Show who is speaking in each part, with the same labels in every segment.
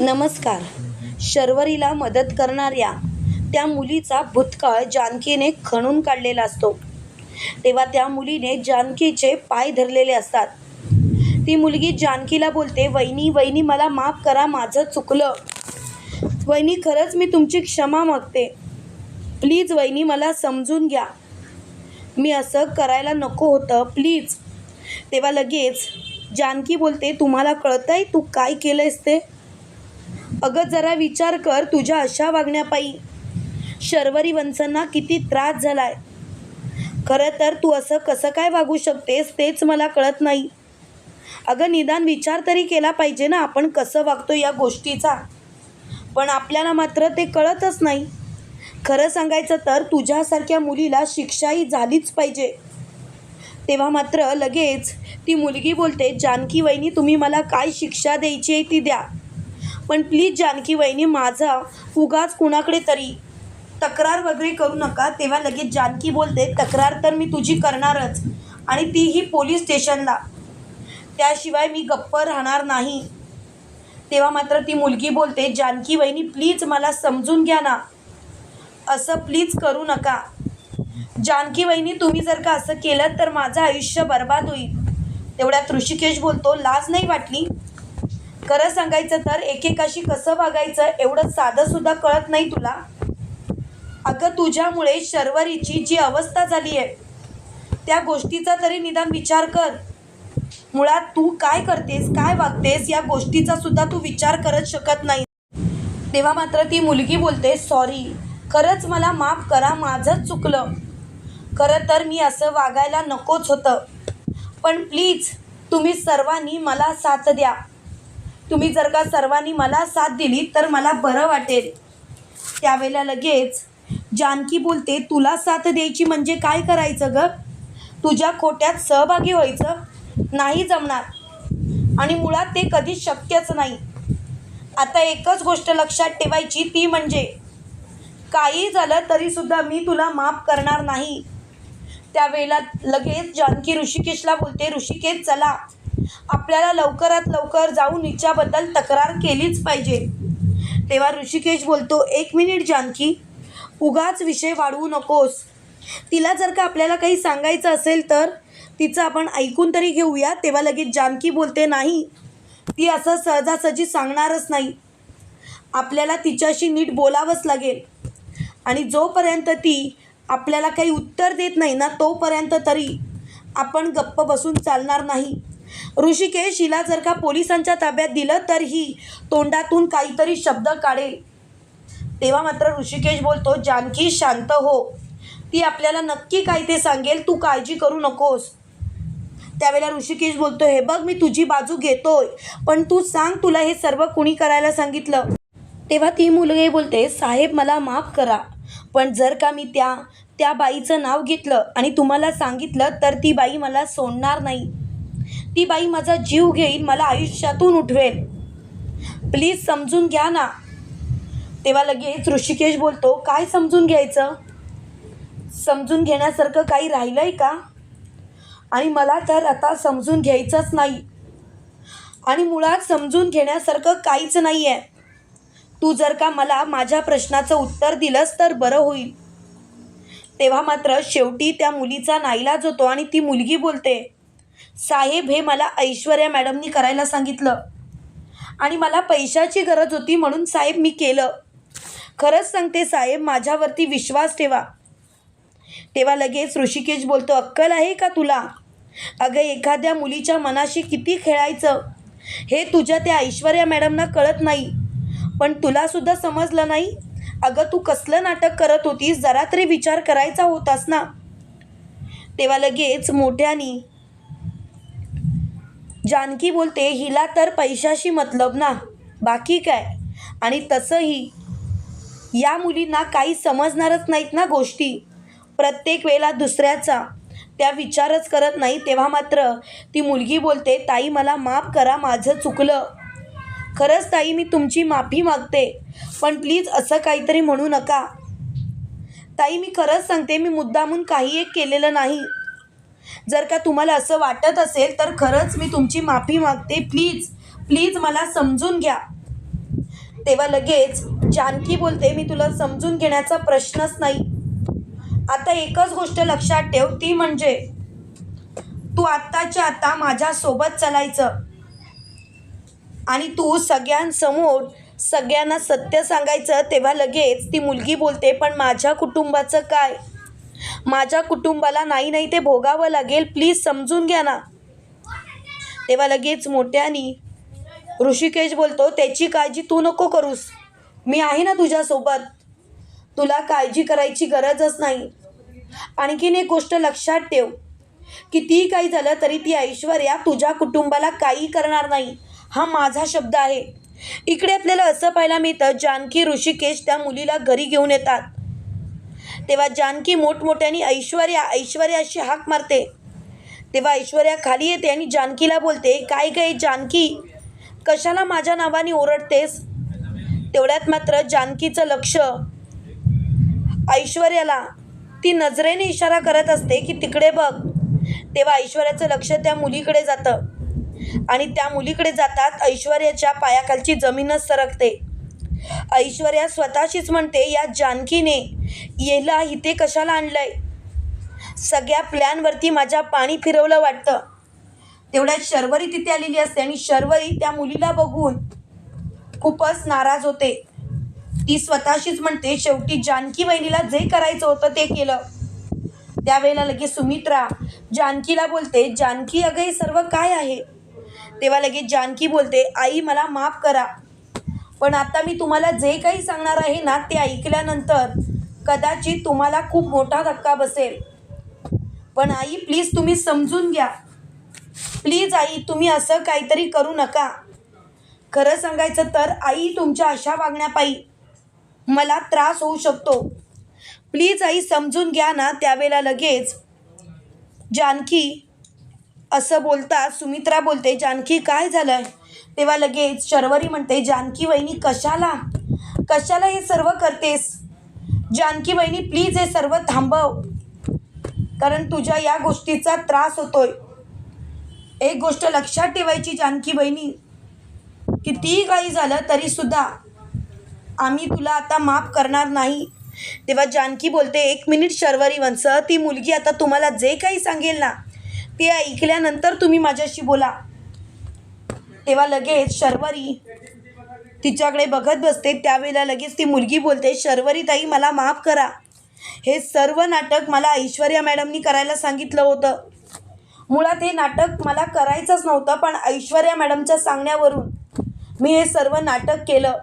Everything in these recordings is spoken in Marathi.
Speaker 1: नमस्कार. शर्वरीला मदत करणाऱ्या त्या मुलीचा भूतकाळ जानकीने खणून काढलेला असतो. तेव्हा त्या मुलीने जानकीचे पाय धरलेले असतात. ती मुलगी जानकीला बोलते वहिनी वहिनी मला माफ करा माझं चुकलं. वहिनी खरंच मी तुमची क्षमा मागते. प्लीज वहिनी मला समजून घ्या. मी असं करायला नको होतं प्लीज. तेव्हा लगेच जानकी बोलते तुम्हाला कळतंय तू काय केलंयस ते? अगं जरा विचार कर तुझ्या अशा वागण्यापायी. शर्वरी वंशांना किती त्रास झालाय. खरं तर तू असं कसं काय वागू शकतेस तेच मला कळत नाही. अगं निदान विचार तरी केला पाहिजे ना आपण कसं वागतो या गोष्टीचा. पण आपल्याला मात्र ते कळतच नाही. खरं सांगायचं तर तुझ्यासारख्या मुलीला शिक्षाही झालीच पाहिजे. तेव्हा मात्र लगेच ती मुलगी बोलते जानकी वहिनी तुम्ही मला काय शिक्षा द्यायची आहे ती द्या. पण प्लीज जानकी वहिनी माझा उगाच कुणाकडे तरी तक्रार वगैरे करू नका. तेव्हा लगेच जानकी बोलते तक्रार तर मी तुझी करणारच आणि तीही पोलीस स्टेशनला. त्याशिवाय मी गप्प राहणार नाही. तेव्हा मात्र ती मुलगी बोलते जानकी वहिनी प्लीज मला समजून घ्या ना. असं प्लीज करू नका. जानकी वहिनी तुम्ही जर का असं केलं तर माझं आयुष्य बर्बाद होईल. तेवढ्यात ऋषिकेश बोलतो लाज नाही वाटली? खरं सांगायचं तर एकेकाशी कसं वागायचं एवढं साधंसुद्धा कळत नाही तुला? अगं तुझ्यामुळे शर्वरीची जी अवस्था झाली आहे त्या गोष्टीचा तरी निदान विचार कर. मुळात तू काय करतेस काय वागतेस या गोष्टीचा सुद्धा तू विचार करत शकत नाही. तेव्हा मात्र ती मुलगी बोलते सॉरी खरंच मला माफ करा माझंच चुकलं. खरं तर मी असं वागायला नकोच होतं. पण प्लीज तुम्ही सर्वांनी मला साथ द्या. तुम्ही जर का सर्वांनी मला साथ दिली तर मला बरं वाटेल. त्यावेळेला लगेच जानकी बोलते तुला साथ द्यायची म्हणजे काय करायचं ग? तुझ्या खोट्यात सहभागी व्हायचं नाही जमणार. आणि मुळात ते कधीच शक्यच नाही. आता एकच गोष्ट लक्षात ठेवायची ती म्हणजे काही झालं तरीसुद्धा मी तुला माफ करणार नाही. त्यावेळेला लगेच जानकी ऋषिकेशला बोलते ऋषिकेश चला. आपल्याला लवकरात लवकर जाऊन हिच्याबद्दल तक्रार केलीच पाहिजे. तेव्हा ऋषिकेश बोलतो एक मिनिट जानकी उगाच विषय वाढवू नकोस. तिला जर का आपल्याला काही सांगायचं असेल तर तिचं आपण ऐकून तरी घेऊया. तेव्हा लगेच जानकी बोलते नाही ती असं सहजासहजी सांगणारच नाही. आपल्याला तिच्याशी नीट बोलावंच लागेल. आणि जोपर्यंत ती आपल्याला काही उत्तर देत नाही ना तोपर्यंत तरी आपण गप्प बसून चालणार नाही. ऋषिकेश हिला जर का पोलिसांच्या ताब्यात दिलं तर ही तोंडातून काहीतरी शब्द काढेल. तेव्हा मात्र ऋषिकेश बोलतो जानकी शांत हो. ती आपल्याला नक्की काय ते सांगेल तू काळजी करू नकोस. त्यावेळेला ऋषिकेश बोलतो हे बघ मी तुझी बाजू घेतोय पण तू सांग तुला हे सर्व कुणी करायला सांगितलं? तेव्हा ती मुलगी बोलते साहेब मला माफ करा पण जर का मी त्या त्या बाईचं नाव घेतलं आणि तुम्हाला सांगितलं तर ती बाई मला सोडणार नाही. ती बाई माझा जीव घेईल मला आयुष्यातून उठवेल. प्लीज समजून घ्या ना. तेव्हा लगेच ऋषिकेश बोलतो काय समजून घ्यायचं? समजून घेण्यासारखं काही राहिलं आहे का? आणि मला तर आता समजून घ्यायचंच नाही. आणि मुळात समजून घेण्यासारखं काहीच नाही आहे तू जर का मला माझ्या प्रश्नाचं उत्तर दिलंस तर बरं होईल. तेव्हा मात्र शेवटी त्या मुलीचा नाईलाज होतो आणि ती मुलगी बोलते साहेब हे मला ऐश्वर्या मॅडमनी करायला सांगितलं. आणि मला पैशाची गरज होती म्हणून साहेब मी केलं. खरंच सांगते साहेब माझ्यावरती विश्वास ठेवा. तेव्हा लगेच ऋषिकेश बोलतो अक्कल आहे का तुला? अगं एखाद्या मुलीच्या मनाशी किती खेळायचं? हे तुझ्या त्या ऐश्वर्या मॅडमना कळत नाही. पण तुलासुद्धा समजलं नाही? अगं तू कसलं नाटक करत होतीस? जरा तरी विचार करायचा होतास ना? तेव्हा लगेच मोठ्यानी जानकी बोलते हिला तर पैशाशी मतलब ना. बाकी काय? आणि तसंही या मुलींना काही समजणारच नाहीत ना गोष्टी. प्रत्येक वेळेला दुसऱ्याचा. त्या विचारच करत नाही तेव्हा मात्र ती मुलगी बोलते ताई मला माफ करा माझं चुकलं. खरंच ताई मी तुमची माफी मागते पण प्लीज असं काहीतरी म्हणू नका. ताई मी खरंच सांगते मी मुद्दामून काही एक केलेलं नाही. जर का तुम्हाला असं वाटत असेल तर खरंच मी तुमची माफी मागते. प्लीज प्लीज मला समजून घ्या. तेव्हा लगेच जानकी बोलते मी तुला समजून घेण्याचा प्रश्नच नाही. आता एकच गोष्ट लक्षात ठेव ती म्हणजे तू आत्ताच्या आत्ता माझ्यासोबत चालायचं. आणि तू सगळ्यांसमोर सगळ्यांना सत्य सांगायचं. तेव्हा लगेच ती मुलगी बोलते पण माझ्या कुटुंबाचं काय? माझ्या कुटुंबाला नाही नाही ते भोगावं लागेल. प्लीज समजून घ्या ना. तेव्हा लगेच मोठ्यानी ऋषिकेश बोलतो त्याची काळजी तू नको करूस. मी आहे ना तुझ्यासोबत. तुला काळजी करायची गरजच नाही. आणखीन एक गोष्ट लक्षात ठेव. कितीही काही झालं तरी ती ऐश्वर्या तुझ्या कुटुंबाला काही करणार नाही. हा माझा शब्द आहे. इकडे आपल्याला असं पाहायला मिळतं जानकी ऋषिकेश त्या मुलीला घरी घेऊन येतात. तेव्हा जानकी मोठमोठ्याने ऐश्वर्या ऐश्वर्या अशी हाक मारते. तेव्हा ऐश्वर्या खाली येते आणि जानकीला बोलते काय काय जानकी? कशाला माझ्या नावाने ओरडतेस? तेवढ्यात मात्र जानकीचं लक्ष ऐश्वर्याला ती नजरेने इशारा करत असते की तिकडे बघ. तेव्हा ऐश्वर्याचं लक्ष त्या मुलीकडे जातं. आणि त्या मुलीकडे जातात ऐश्वर्याच्या पायाखालची जमीनच सरकते. ऐश्वर्या स्वतःशीच म्हणते या जानकीने येला इथे कशाला आणलंय? सगळ्या प्लॅनवरती माझ्या पाणी फिरवलं वाटतं. तेवढ्यात शर्वरी तिथे आलेली असते आणि शर्वरी त्या मुलीला बघून खूपच नाराज होते. ती स्वतःशीच म्हणते शेवटी जानकी बहिणीला जे करायचं होतं ते केलं. त्यावेळेला लगेच सुमित्रा जानकीला बोलते जानकी अगं हे सर्व काय आहे? तेव्हा लगेच जानकी बोलते आई मला माफ करा. पण आता मी तुम्हाला जे काही सांगणार आहे ना ते ऐकल्यानंतर कदाचित तुम्हाला खूप मोठा धक्का बसेल. पण आई प्लीज तुम्ही समजून घ्या. प्लीज आई तुम्ही असं काहीतरी करू नका. खरं सांगायचं तर आई तुमच्या अशा वागण्यापायी मला त्रास होऊ शकतो. प्लीज आई समजून घ्या ना त्यावेळेला लगेच. जानकी असं बोलता सुमित्रा बोलते जानकी काय झालं तेव्हा लगेच शर्वरी म्हणते जानकी वहिनी कशाला? कशाला हे सर्व करतेस? जानकी वहिनी प्लीज हे सर्व थांबव. कारण तुझ्या या गोष्टीचा त्रास होतोय. एक गोष्ट लक्षात ठेवायची जानकी बहिणी कितीही काही झालं तरीसुद्धा आम्ही तुला आता माफ करणार नाही. तेव्हा जानकी बोलते एक मिनिट शर्वरी वंश ती मुलगी आता तुम्हाला जे काही सांगेल ना ते ऐकल्यानंतर तुम्ही माझ्याशी बोला. तेव्हा लगेच शर्वरी तिच्याकडे बघत बसते. त्यावेळेला लगेच ती मुलगी बोलते शर्वरी ताई मला माफ करा. हे सर्व नाटक मला ऐश्वर्या मॅडमनी करायला सांगितलं होतं. मुळात हे नाटक मला करायचंच नव्हतं पण ऐश्वर्या मॅडमच्या सांगण्यावरून मी हे सर्व नाटक केलं.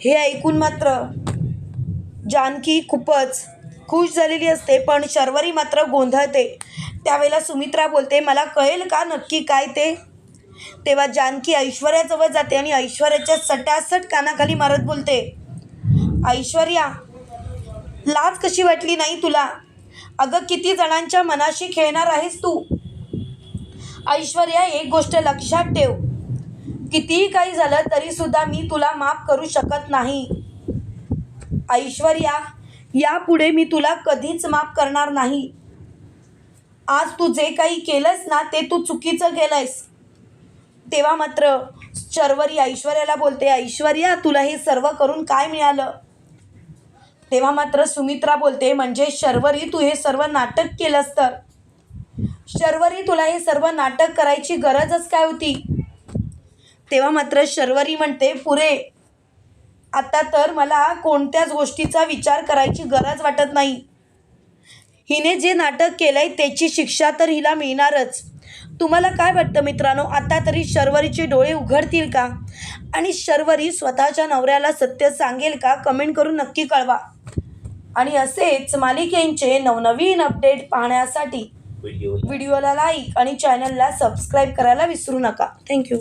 Speaker 1: हे ऐकून मात्र जानकी खूपच खुश झालेली असते पण शर्वरी मात्र गोंधळते. त्यावेळेला सुमित्रा बोलते मला कळेल का नक्की काय ते? तेव्हा जानकी ऐश्वर्याजवळ जाते आणि ऐश्वर्याच्या सटासट कानाखाली मारत बोलते ऐश्वर्या लाज कशी वाटली नाही तुला? अगं किती जणांच्या मनाशी खेळणार आहेस तू? ऐश्वर्या एक गोष्ट लक्षात ठेव. कितीही काही झालं तरीसुद्धा मी तुला माफ करू शकत नाही. ऐश्वर्या यापुढे मी तुला कधीच माफ करणार नाही. आज तू जे काही केलंस ना ते तू चुकीचं केलंयस तेव्हा मात्र शर्वरी ऐश्वर्याला बोलते ऐश्वर्या तुला हे सर्व करून काय मिळालं? तेव्हा मात्र सुमित्रा बोलते म्हणजे शर्वरी तू हे सर्व नाटक केलंस तर? शर्वरी तुला हे सर्व नाटक करायची गरजच काय होती? तेव्हा मात्र शर्वरी म्हणते पुरे आता तर मला कोणत्याच गोष्टीचा विचार करायची गरज वाटत नाही. हिने जे नाटक केलंय त्याची शिक्षा तर हिला मिळणारच. तुम्हाला काय वाटतं मित्रांनो? आता तरी शर्वरीचे डोळे उघडतील का? आणि शर्वरी स्वतःच्या नवऱ्याला सत्य सांगेल का? कमेंट करून नक्की कळवा. आणि असेच मालिकेंचे नवनवीन अपडेट पाहण्यासाठी
Speaker 2: व्हिडिओ
Speaker 1: व्हिडिओला लाईक आणि चॅनलला सबस्क्राईब करायला विसरू नका. थँक्यू.